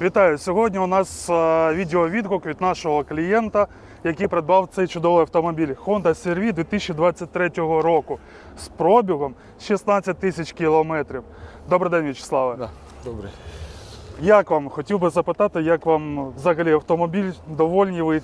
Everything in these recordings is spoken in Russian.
Вітаю! Сьогодні у нас е, відеовідгук від нашого клієнта, який придбав цей чудовий автомобіль Honda CR-V 2023 року з пробігом 16 тисяч кілометрів. Добрий день, В'ячеславе. Да, добрий. Як вам? Хотів би запитати, як вам взагалі автомобіль? Довольні ви?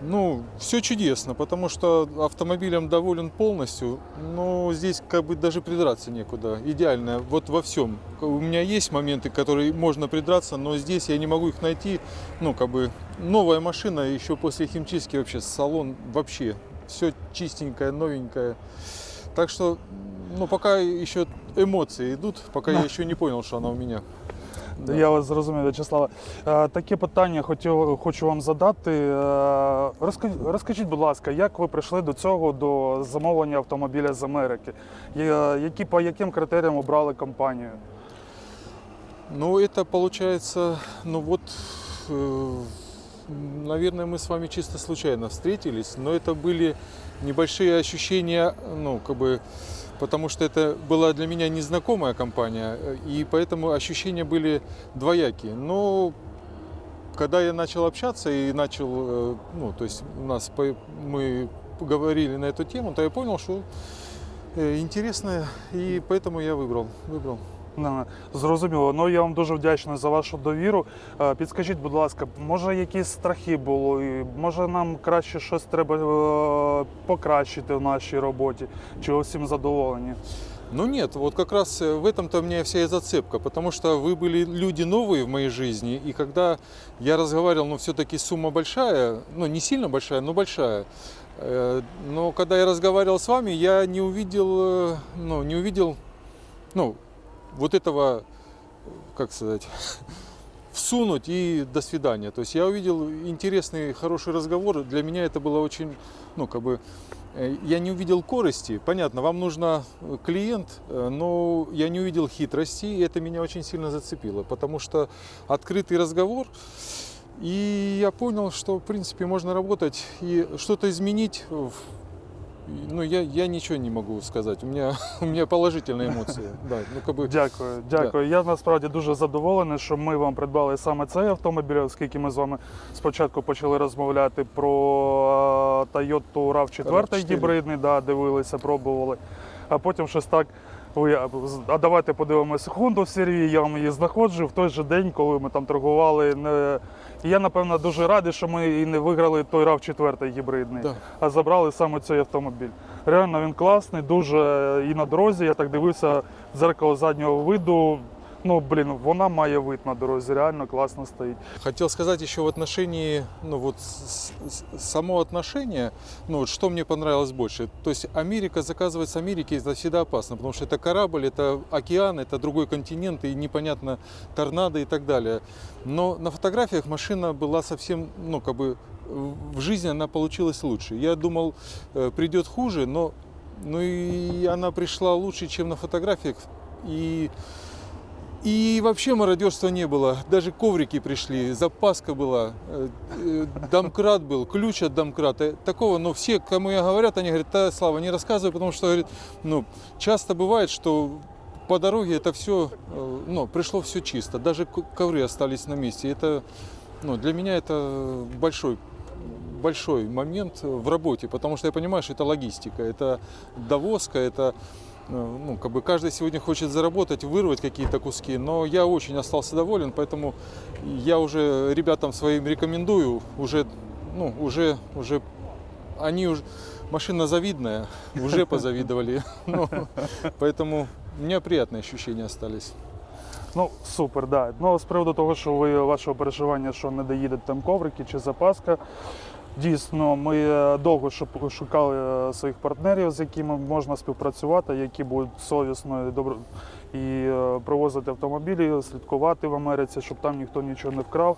Ну, все чудесно, потому что автомобилем доволен полностью, но здесь как бы даже придраться некуда. Идеально, вот во всем. У меня есть моменты, которые можно придраться, но здесь я не могу их найти. Ну, как бы новая машина, еще после химчистки вообще салон вообще все чистенькое, новенькое. Так что, ну, пока еще эмоции идут, пока я еще не понял, что она у меня. Да. Я вас зрозумів, В'ячеславе. Е, Таке питання хотів, хочу вам задати. Е, Розкажіть, будь ласка, як ви прийшли до цього, до замовлення автомобіля з Америки? Які, по яким критеріям обрали компанію? Ну, это получается, ну вот, э, наверное, мы с вами чисто случайно встретились, но это были небольшие ощущения, ну, как бы, потому что это была для меня незнакомая компания, э, и поэтому ощущения были двоякие. Но когда я начал общаться и начал, э, ну, то есть у нас мы говорили на эту тему, то я понял, что э, интересно, и поэтому я выбрал, выбрал. Не, Зрозуміло. Ну я вам дуже вдячний за вашу довіру. Е, Підскажіть, будь ласка, може якісь страхи були? Може нам краще щось треба е, покращити в нашій роботі? Чи ви всім задоволені? Ну нет, вот как раз э, в этом-то у меня вся и зацепка, потому что вы были люди новые в моей жизни, и когда я разговаривал, ну все-таки сумма большая, ну не сильно большая, но большая, Э, но когда я разговаривал с вами, я не увидел, э, ну не увидел, ну вот этого, как сказать, всунуть и до свидания. То есть я увидел интересный, хороший разговор. Для меня это было очень, ну, как бы, э, я не увидел корости. Понятно, вам нужно э, клиент, э, но я не увидел хитрости, и это меня очень сильно зацепило, потому что открытый разговор, и я понял, что, в принципе, можно работать и что-то изменить. в- Ну, я, я ничего не могу сказать. У меня, у меня положительные эмоции. Да, ну, как бы, Дякую, дякую. Я насправді дуже задоволений, що ми вам придбали саме цей автомобіль, оскільки ми з вами спочатку почали розмовляти про е, Toyota RAV4 RAV4. гібридний, да, дивилися, пробували. А потім щось так. А, давайте подивимося Honda CR-V, я вам її знаходжу в той же день, коли ми там торгували. Не... І я, напевно, дуже радий, що ми і не виграли той RAV4 гібридний, Да. а забрали саме цей автомобіль. Реально він класний, дуже і на дорозі. Я так дивився в дзеркало заднього виду. Ну, блін, вона має вид на дорозі, реально класно стоїть. Хотел сказать еще в отношении, ну вот с- с- само отношение, ну вот что мне понравилось больше. То есть Америка заказывать с Америки это всегда опасно, потому что это корабль, это океан, это другой континент и непонятно торнадо и так далее. Но на фотографиях машина была совсем, ну как бы в жизни она получилась лучше. Я думал, э, придет хуже, но ну и она пришла лучше, чем на фотографиях. И и вообще мародерства не было. Даже коврики пришли, запаска была, э, э, домкрат был, ключ от домкрата. Такого, но все, кому я говорят, они говорят, да, Слава, не рассказывай, потому что, говорит, ну, часто бывает, что по дороге это все, ну, пришло все чисто. Даже ковры остались на месте. Это, ну, для меня это большой большой момент в работе, потому что я понимаю, что это логистика, это довозка, это э, ну, как бы каждый сегодня хочет заработать, вырвать какие-то куски, но я очень остался доволен, поэтому я уже ребятам своим рекомендую, уже, ну, уже, уже, они уже, машина завидная, уже позавидовали, Ну, поэтому у меня приятные ощущения остались. Ну, супер, да. Ну, з приводу того, що ви вашого переживання, що не доїдуть там коврики чи запаска. Дійсно, ми е, довго шукали е, своїх партнерів, з якими можна співпрацювати, які будуть совісно і добро і е, привозити автомобілі, слідкувати в Америці, щоб там ніхто нічого не вкрав.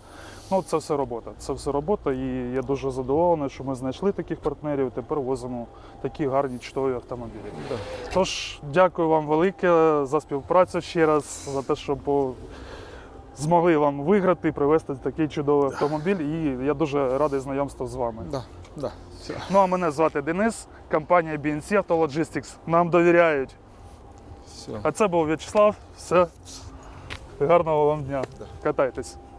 Ну, це все робота. Це все робота, і я дуже задоволений, що ми знайшли таких партнерів. Тепер возимо такі гарні чудові автомобілі. Тож, дякую вам велике за співпрацю ще раз, за те, що по- змогли вам виграти привезти такий чудовий автомобіль. І я дуже радий знайомству з вами. Да, да, все. Ну а мене звати Денис, компанія BNC Auto Logistics. Нам довіряють. все. А це був В'ячеслав. Все. Гарного вам дня. Катайтесь.